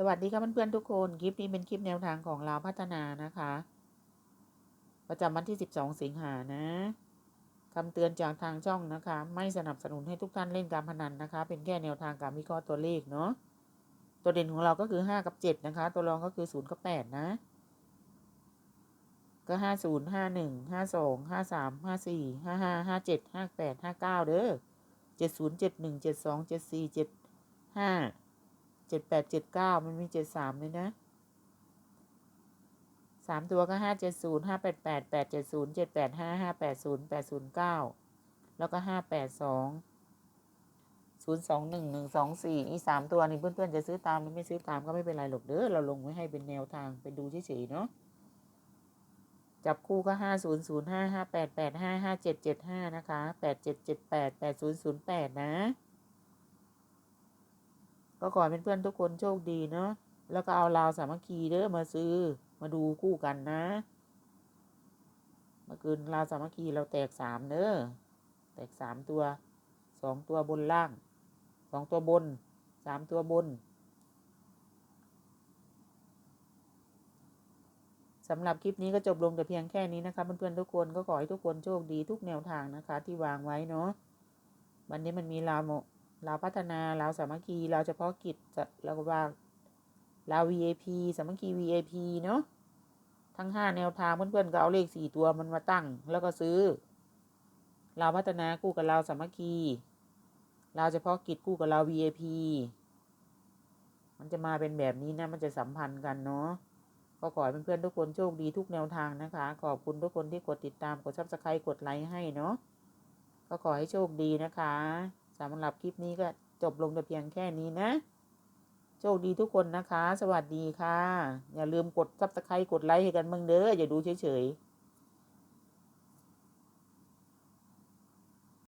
สวัสดีครับเพื่อนๆทุกคน คลิปนี้เป็นคลิปแนวทางของเราพัฒนานะคะ ประจำวันที่ 12 สิงหานะคำเตือนจากทางช่องนะคะ ไม่สนับสนุนให้ทุกท่านเล่นการพนันนะคะ เป็นแค่แนวทางการวิเคราะห์ตัวเลขเนาะ ตัวเด่นของเราก็คือ 5 กับ 7 นะคะ ตัวรองก็คือ 0 กับ 8 นะ ก็ 50 51 52 53 54 55 57 58 59 เด้อ70 71 72 74 75 เจ็ดแปดเจ็ดเก้ามันมีเจ็ดสามเลยนะสามตัวก็ห้าเจ็ดศูนย์ห้าแปดแปดแปดเจ็ดศูนย์เจ็ดแปดห้าห้าแปดศูนย์แปดศูนย์เก้าแล้วก็ห้าแปดสองศูนย์สองหนึ่งหนึ่งสองสี่อีสามตัวนี่เพื่อนๆจะซื้อตามหรือไม่ซื้อตามก็ไม่เป็นไรหรอกเด้อเราลงไว้ให้เป็นแนวทางไปดูเฉยๆเนาะจับคู่ก็ห้าศูนย์ศูนย์ห้าห้าแปดแปดห้าห้าเจ็ดเจ็ดห้านะคะแปดเจ็ดเจ็ดแปดแปดศูนย์ศูนย์แปดนะ ก็ขอให้เพื่อนๆทุกคนโชคดีเนาะแล้วก็เอาลาวสามัคคีเด้อมาซื้อมาดูคู่กันนะเมื่อคืนลาวสามัคคีเราแตกสามเด้อแตกสามตัวสองตัวบนล่างสองตัวบนสามตัวบนสำหรับคลิปนี้ก็จบลงแต่เพียงแค่นี้นะคะเพื่อนๆทุกคนก็ขอให้ทุกคนโชคดีทุกแนวทางนะคะ ที่วางไว้เนาะวันนี้มันมีลาว เราพัฒนาเราสามัคคีเราเฉพาะกิจจะเราก็ว่าเรา VAP สามัคคี VAP เนาะทั้งห้าแนวทางเพื่อนๆก็เอาเลขสี่ตัวมันมาตั้ง แล้วก็ซื้อเราพัฒนาคู่กับเราสามัคคีเราเฉพาะกิจคู่กับเรา VAP มันจะมาเป็นแบบนี้นะ มันจะสัมพันธ์กันเนาะก็ขอให้เพื่อนๆทุกคนโชคดีทุกแนวทางนะคะ ขอบคุณทุกคนที่กดติดตามกดซับสไครต์กดไลค์ให้เนาะก็ขอให้โชคดีนะคะ สำหรับคลิปนี้ก็จบลงแต่เพียงแค่นี้นะ โชคดีทุกคนนะคะ สวัสดีค่ะ อย่าลืมกดซับสไครต์กดไลค์ให้กันบ้างเด้ออย่าดูเฉยๆ